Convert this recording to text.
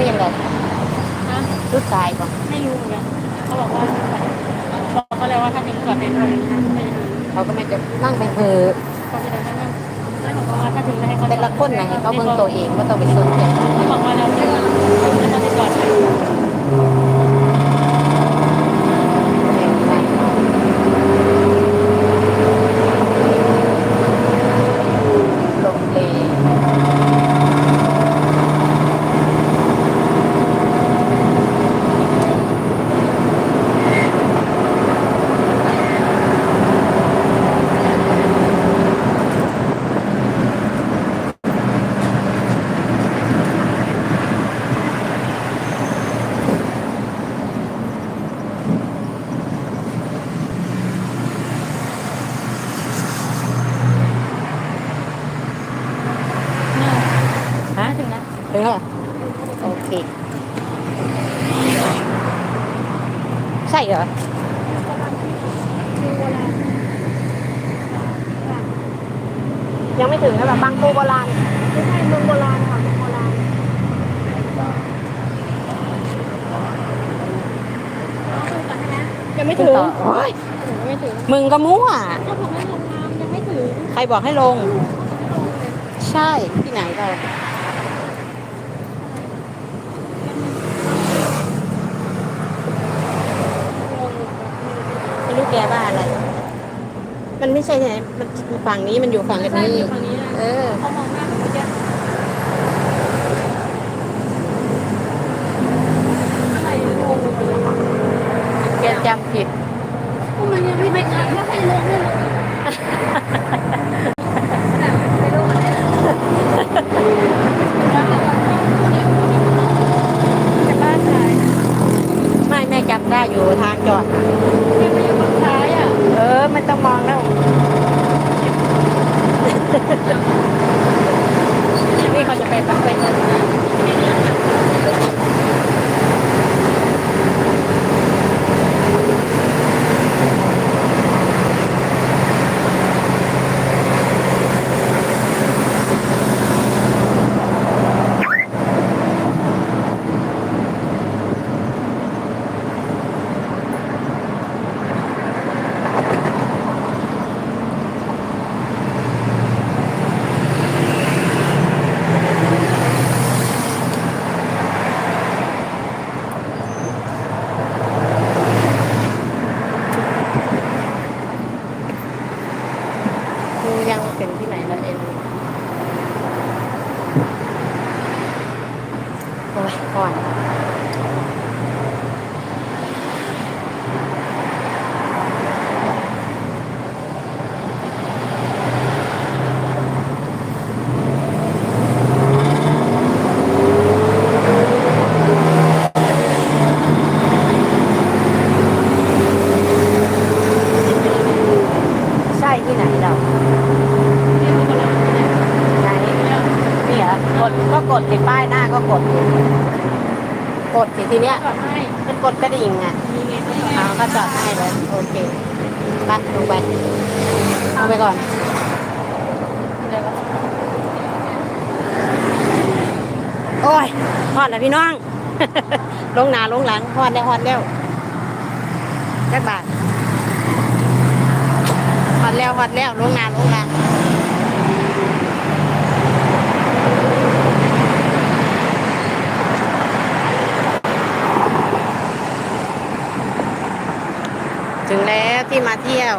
ก็ยังแบบรู้ตายก่ะไม่รู้เหมือนกันเขาบอกว่าบอกก็าเลยว่าถ้าเป็นก่อนเป็นอะไรเขาก็ไม่จะนั่งเปเพือเขาจะนั่งนั่งบอกว่าถ้าถึงห็นไหนเขาเบิ่งตัวเองว่าต้องเป็นคนเจ็บบอกว่าเราเรื่องมันต้องเป็นก่อน แล้วถึงแล้วเหรอโอเค ใช่เหรอยังไม่ถึงนะแบบบางปูโบราณไม่ใช่เมืองโบราณค่ะเมืองโบราณยังไม่ถึงต่อโอ้ยยังไม่ถึงมึงก็มั่วเขาบอกให้ลงน้ำยังไม่ถึง ใครบอกให้ลง ใช่ที่ไหนเราไม่รู้แกว่าอะไร มันไม่ใช่ไงมันฝั่งนี้มันอยู่ฝั่งกันนี้ฝั่งนี้เออ เขามองหน้าหนูจะใครลงแกจำผิด ก็มันยังไม่ไม่อ่านว่ให้ลงเนี่ยไม่ลงจะบ้านขาย ไม่แม่จำได้อยู่ทางจอด ยังไม่อยู่ฝั่งซ้าย อะเออไม่ต้องมองแล้ว นี่เขาจะไปปักเป็น กูยังเป็นที่ไหนละเอ็นโอ้ยก่อน ใช่ที่ไหนเรา นี่คือคนละ ไหนนี่เหรอ กดก็กดติดป้ายหน้าก็กดสิกดสิทีเนี้ยก่อนให้มันกดกระดิ่งอะมีไงก็เอาก็จอดให้เลยโอเคไปลงไปเอาไปก่อนโอ้ยฮอดแล้วพี่น้อง ลงหนาลงหลังฮอดแล้วฮอดแล้วแค่บาทฮอดแล้วฮอดแล้วลงหนาลงหลัง ถึงแล้วที่มาเที่ยว